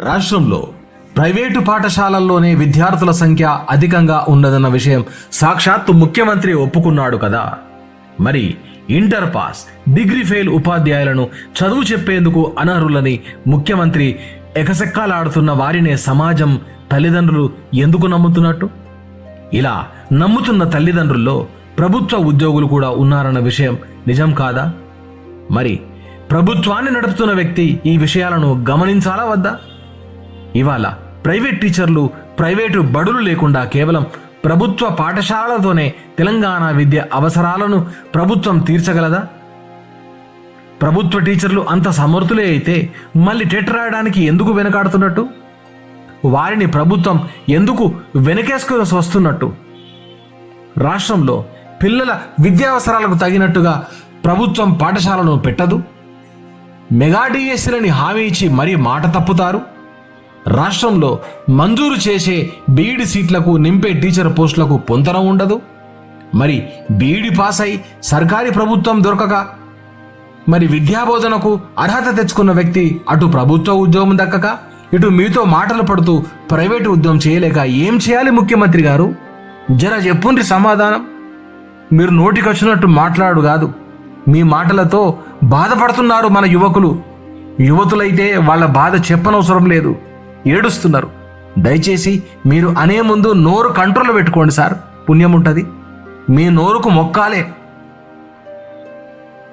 రాష్ట్రంలో ప్రైవేటు పాఠశాలల్లోనే విద్యార్థుల సంఖ్య అధికంగా ఉన్నదన్న విషయం సాక్షాత్తు ముఖ్యమంత్రి ఒప్పుకున్నాడు కదా. మరి ఇంటర్ పాస్ డిగ్రీ ఫెయిల్ ఉపాధ్యాయులను చదువు చెప్పేందుకు అనర్హులని ముఖ్యమంత్రి ఎకసెక్కాలాడుతున్న వారినే సమాజం తల్లిదండ్రులు ఎందుకు నమ్ముతున్నట్టు? ఇలా నమ్ముతున్న తల్లిదండ్రుల్లో ప్రభుత్వ ఉద్యోగులు కూడా ఉన్నారన్న విషయం నిజం కాదా? మరి ప్రభుత్వాన్ని నడుపుతున్న వ్యక్తి ఈ విషయాలను గమనించాలా వద్దా? ఇవాళ ప్రైవేట్ టీచర్లు ప్రైవేటు బడులు లేకుండా కేవలం ప్రభుత్వ పాఠశాలలతోనే తెలంగాణ విద్య అవసరాలను ప్రభుత్వం తీర్చగలదా? ప్రభుత్వ టీచర్లు అంత సమర్థులే అయితే మళ్ళీ టెట్ రాయడానికి ఎందుకు వెనకాడుతున్నట్టు? వారిని ప్రభుత్వం ఎందుకు వెనకేసుకుని వస్తున్నట్టు? రాష్ట్రంలో పిల్లల విద్యావసరాలకు తగినట్టుగా ప్రభుత్వం పాఠశాలను పెట్టదు? మెగా డిఎస్సీలని హామీ ఇచ్చి మరీ మాట తప్పుతారు? రాష్ట్రంలో మంజూరు చేసే బీఈడి సీట్లకు నింపే టీచర్ పోస్టులకు పొంతన ఉండదు? మరి బీఈడి పాస్ అయి సర్కారీ ప్రభుత్వం దొరకక? మరి విద్యాబోధనకు అర్హత తెచ్చుకున్న వ్యక్తి అటు ప్రభుత్వ ఉద్యోగం దక్కక ఇటు మీతో మాటలు పడుతూ ప్రైవేటు ఉద్యోగం చేయలేక ఏం చేయాలి ముఖ్యమంత్రి గారు? జర చెప్పుండ్రి సమాధానం. మీరు నోటికొచ్చినట్టు మాట్లాడు కాదు. మీ మాటలతో బాధపడుతున్నారు మన యువకులు. యువతులైతే వాళ్ళ బాధ చెప్పనవసరం లేదు. ఏడుస్తున్నారు. దయచేసి మీరు అనే ముందు నోరు కంట్రోల్ పెట్టుకోండి సార్. పుణ్యం ఉంటుంది. మీ నోరుకు మొక్కాలే.